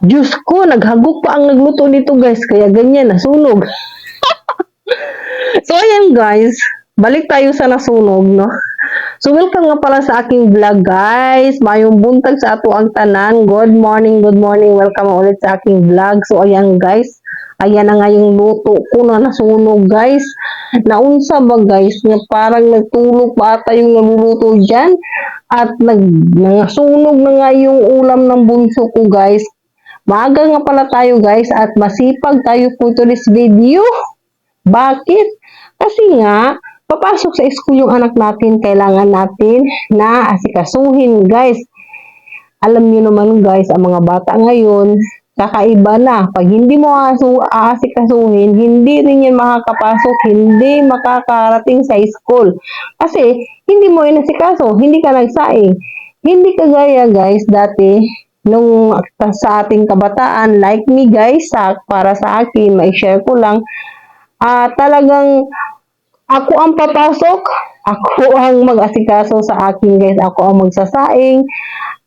Diyos ko, naghagok pa ang nagluto nito guys, kaya ganyan, nasunog. so ayan guys, balik tayo sa nasunog, no? So welcome nga pala sa aking vlog guys. Mayong buntag sa ato ang tanan. Good morning, good morning. Welcome ulit sa aking vlog. So ayan guys, ayan na nga yung luto ko na nasunog guys. Naunsa ba guys, nga parang nagtulog pa ata yung naluluto dyan. At nag, nasunog na nga yung ulam ng bunso ko guys. Maaga nga pala tayo guys at masipag tayo po to this video. Bakit? Kasi nga, papasok sa school yung anak natin, kailangan natin na asikasuhin, guys. Alam niyo naman, guys, ang mga bata ngayon, kakaiba na. Pag hindi mo aasikasuhin, hindi rin yan makakapasok, hindi makakarating sa school. Kasi, hindi mo inasikaso, hindi ka nagsaing. Hindi kagaya, guys, dati, nung sa ating kabataan, like me, guys, sa, para sa akin, may share ko lang, ah talagang ako ang papasok, ako ang mag-asikaso sa akin guys, ako ang magsasaing.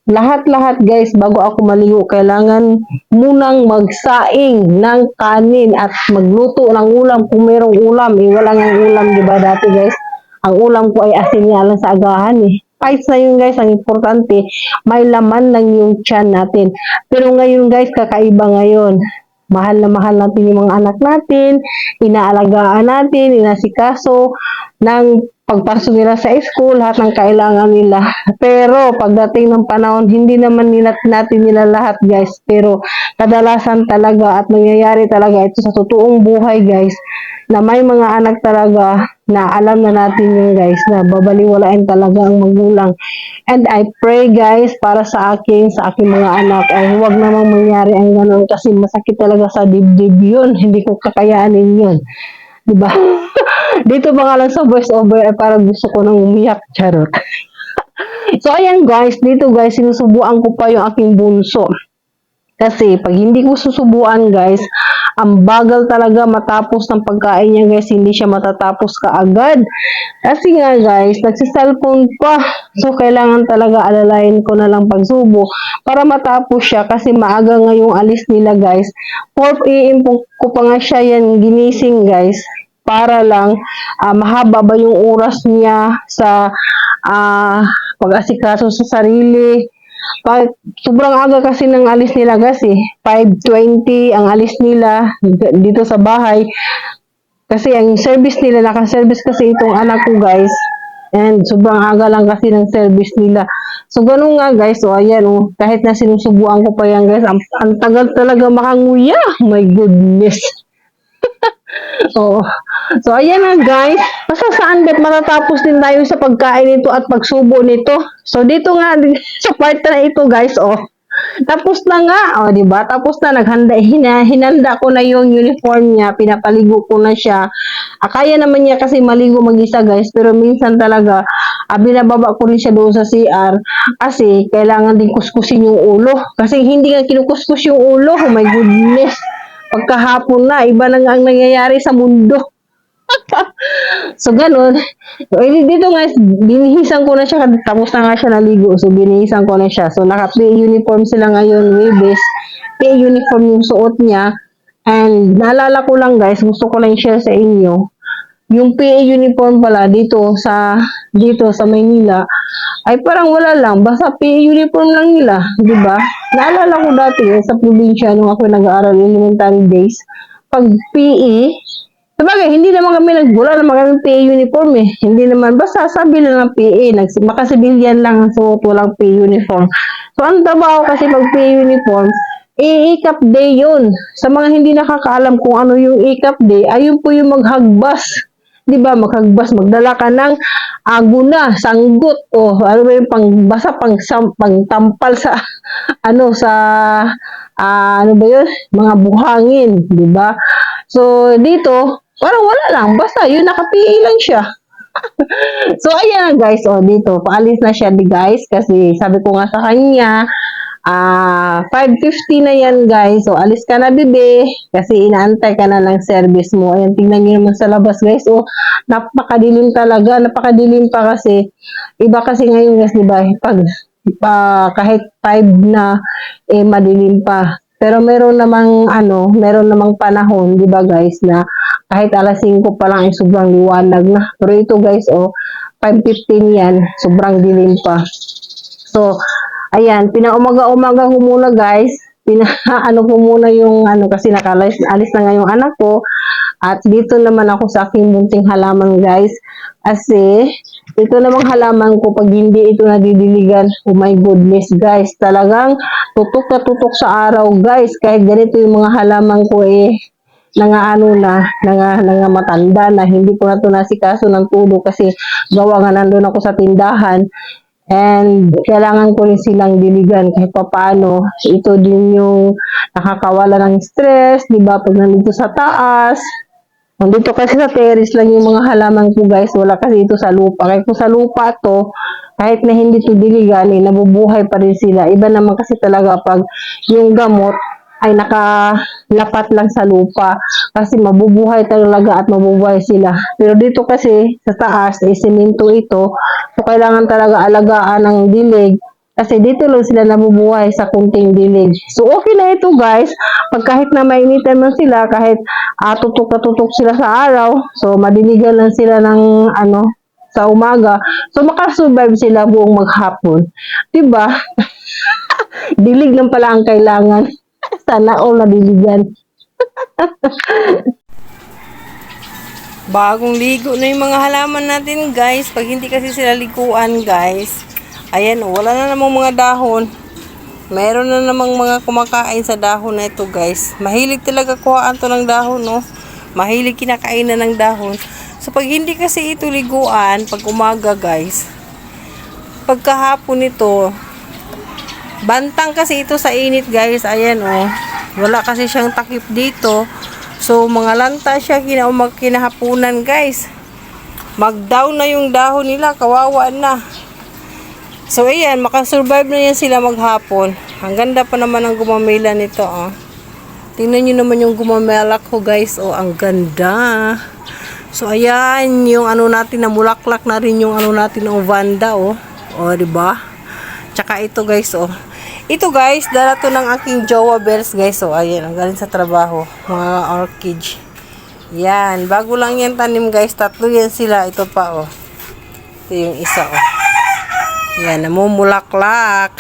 Lahat-lahat guys, bago ako maligo, kailangan munang magsaing ng kanin at magluto ng ulam kung merong ulam. Eh, wala nga ulam, di ba dati guys? Ang ulam ko ay asin nga lang sa agahan eh. Kahit na yun guys, ang importante, may laman lang yung tiyan natin. Pero ngayon guys, kakaiba ngayon. Mahal na mahal natin yung mga anak natin, inaalagaan natin, inasikaso ng pagpasok nila sa school, lahat ng kailangan nila. Pero pagdating ng panahon, hindi naman nila, natin nila lahat guys. Pero kadalasan talaga at nangyayari talaga ito sa totoong buhay guys, na may mga anak talaga na alam na natin yun guys, na babaliwalain talaga ang magulang. And I pray guys, para sa akin, sa aking mga anak, ay huwag namang mangyari ang ganun kasi masakit talaga sa dibdib yun. Hindi ko kakayanin yun. Dito ba nga lang sa voice over ay parang gusto ko nang umiyak. Charot. so ayan guys, dito guys, sinusubuan ko pa yung aking bunso. Kasi pag hindi ko susubuan guys, ang bagal talaga matapos ng pagkain niya guys, hindi siya matatapos kaagad. Kasi nga guys, nagsiselfone pa. So kailangan talaga alalayan ko na lang pagsubo para matapos siya kasi maaga nga yung alis nila guys. 4 a.m. ko pa nga siya yan ginising guys para lang ah, mahaba ba yung oras niya sa ah, pag-asikaso sa sarili, pag sobrang aga kasi ng alis nila kasi 5:20 ang alis nila dito sa bahay. Kasi ang service nila naka-service kasi itong anak ko guys. And sobrang aga lang kasi ng service nila. So ganun nga guys. So ayan oh. Kahit na sinusubuan ko pa yan guys ang, ang tagal talaga makanguya. My goodness. Oh. So, ayan na guys. Basta saan bet matatapos din tayo sa pagkain nito at pagsubo nito. So, dito nga sa part na ito guys, oh. Tapos na nga, oh, di ba? Tapos na naghanda hina, hinanda ko na yung uniform niya, pinapaligo ko na siya. Ah, kaya naman niya kasi maligo mag-isa, guys, pero minsan talaga ah, binababa ko rin siya doon sa CR kasi kailangan din kuskusin yung ulo. Kasi hindi nga kinukuskus yung ulo. Oh my goodness. Pagkahapon na, iba na nga ang nangyayari sa mundo. so, ganun. Eh, dito nga, binihisan ko na siya, tapos na nga siya naligo. So, binihisan ko na siya. So, naka-play uniform sila ngayon, Webes. Play uniform yung suot niya. And, naalala ko lang guys, gusto ko lang i-share sa inyo. Yung PA uniform pala dito sa dito sa Maynila ay parang wala lang basta PA uniform lang nila, 'di ba? Naalala ko dati eh, sa probinsya nung ako nag-aaral elementary days, pag PE Sabagay, hindi naman kami nagbula naman kami PA uniform eh. Hindi naman, basta sabi lang ng PA, nags, makasibilyan lang ang suot, walang PA uniform. So, ang trabaho kasi pag PA uniform, i-ikap day yun. Sa mga hindi nakakaalam kung ano yung ikap day, ayun po yung maghagbas. Di ba, maghagbas, magdala ka ng aguna, sanggot, o ano ba yung pang, basta pang, sam, pang tampal sa, ano, sa, ah, ano ba yun, mga buhangin, di ba? So, dito, parang wala lang. Basta, yun, naka-PA lang siya. so, ayan guys. O, dito, paalis na siya di guys. Kasi, sabi ko nga sa kanya, ah, 5.50 na yan guys. So, alis ka na, bebe. Kasi, inaantay ka na ng service mo. Ayan, tingnan nyo naman sa labas guys. O, napakadilim talaga. Napakadilim pa kasi. Iba kasi ngayon guys, di ba? Pag, pa, kahit 5 na, eh, madilim pa. Pero meron namang ano, meron namang panahon, 'di ba guys, na kahit alas 5 pa lang ay sobrang liwanag na. Pero ito guys, oh, 5:15 'yan, sobrang dilim pa. So, ayan, pinaumaga-umaga ko muna guys. Pina, ano ko muna yung ano kasi nakalis alis na nga yung anak ko at dito naman ako sa aking munting halaman guys kasi ito namang halaman ko pag hindi ito nadidiligan oh my goodness guys talagang tutok na tutok sa araw guys kahit ganito yung mga halaman ko eh nangaano na, nanga, nanga matanda na hindi ko na to nasikaso ng tulo kasi gawa nga nandun ako sa tindahan and kailangan ko rin silang diligan kahit papaano. Ito din yung nakakawala ng stress, di ba? Pag nandito sa taas, nandito kasi sa terrace lang yung mga halaman ko guys, wala kasi ito sa lupa. Kaya kung sa lupa to, kahit na hindi to diligan, eh, nabubuhay pa rin sila. Iba naman kasi talaga pag yung gamot ay nakalapat lang sa lupa kasi mabubuhay talaga at mabubuhay sila. Pero dito kasi sa taas, eh, simento ito, so kailangan talaga alagaan ng dilig kasi dito lang sila nabubuhay sa kunting dilig. So okay na ito guys, pag kahit na mainitan man sila, kahit uh, tutok na tutok sila sa araw, so madiligan lang sila ng ano, sa umaga, so makasurvive sila buong maghapon. Diba? Dilig lang pala ang kailangan. Sana all nadiligan. Bagong ligo na yung mga halaman natin, guys. Pag hindi kasi sila liguan, guys. Ayan, wala na namang mga dahon. Meron na namang mga kumakain sa dahon na ito, guys. Mahilig talaga kuhaan to ng dahon, no? Mahilig kinakain na ng dahon. So, pag hindi kasi ito liguan, pag umaga, guys, pagkahapon nito, bantang kasi ito sa init, guys. Ayan, oh. Wala kasi siyang takip dito. So, mga lanta siya kinaumag kinahapunan, guys. Mag-down na yung dahon nila, kawawa na. So, ayan, makasurvive na yan sila maghapon. Ang ganda pa naman ang gumamela nito, oh. Tingnan nyo naman yung gumamelak ko, guys. Oh, ang ganda. So, ayan, yung ano natin, namulaklak na rin yung ano natin, oh, Vanda, oh. Oh, di ba? Tsaka ito, guys, oh. Ito guys, dala to ng aking jowa bells guys. So, ang galing sa trabaho. Mga orchid. Yan, bago lang yan tanim guys. Tatlo yan sila. Ito pa oh. Ito yung isa oh. Yan, namumulaklak.